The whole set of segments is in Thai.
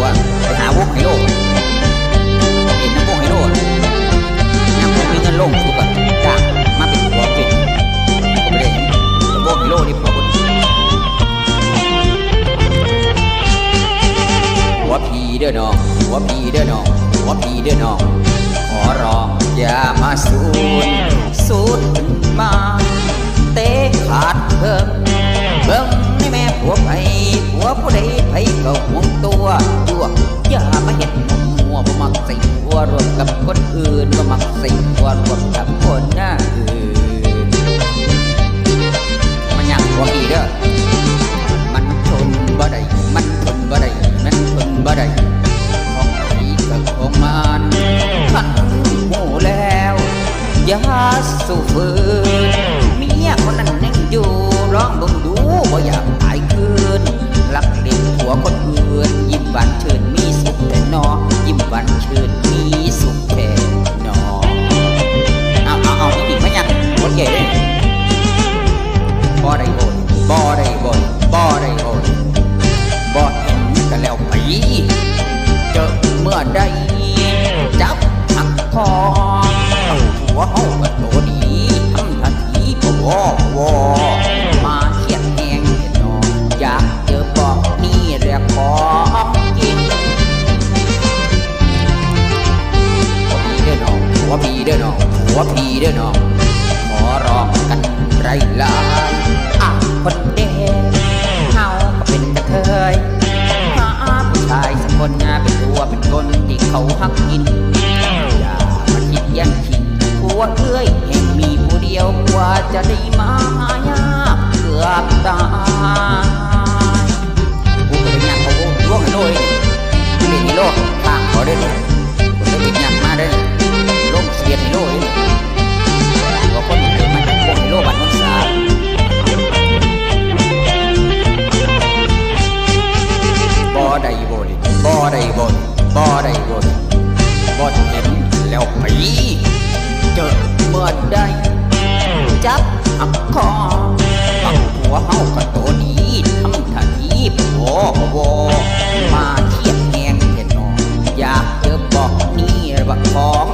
วไปหาวงไฮโลเห็นน้ำวงไฮโลยังไม่มีเงินลงทุกอะจ้ามาเป็นผัวเป็นก็ไม่ได้แต่วงไฮโลนี่ผัวคนหัวพีเด้อน้องหัวพีเด้อน้องหัวพีเด้อน้องขอร้องอย่ามาสูนสู ผัวไปผัวผู้ใดไปก็ห่วงตัวตัวอย่ามาเห็นมัวบ่มักส่หัวรวมกับคนอื่นบ่มักส่หัวรวมกับคนหน้าอื่นมันยังหัวอีเด้อมันทนบ่ได้มันทนบ่ได้มันทนบ่ได้ของผีกับของมันขันหูแล้วอย่าสู้ฝืน หวานเชิญมีสุขแต่นอ ยิ้มหวานเชิญมีสุขแค่นอ เอาเอาเอาอีกไหมยังโอเคเลยบ่ได้โอนบ่ได้บ่นบ่ได้โอนบ่เห็นกันแล้วไปเจอเมื่อใดจับหักคอหัวเฮาก็โด ด้อน้องหัวพีเด้อน้องขอร้องกันไรลายอะคนเด้เฮาก็เป็นกระเทยหาผู้ชายสักคนงาเป็นตัวเป็นคนที่เขาหักกินอย่ามาคิดแยันคิดผัวเอ้ยเห็นมีผู้เดียวกว่าจะได้มาหายากเกือบตาย บ่ได้บนบ่เห็นแล้วไปเจอเมื่อได้ จับอักคอเอาหัวเฮากับตัวนี้ทำทันทีพอ้โหมาเทียบแงงเห็นนองอยากเจอบอกนี่ว่าของ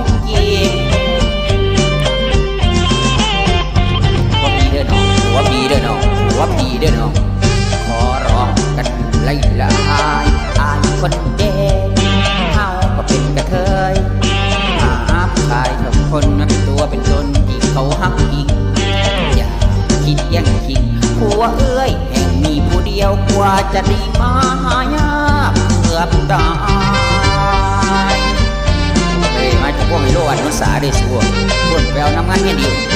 ผัวเอ้ยแห่งมีผู้เดียวกว่าจะได้มาหายากเกือบตายเฮ้ยมาจากพวกไฮโลวันนุสาได้สัวส่วนแปลวน้ำงานเมียนอยู่วันนุสา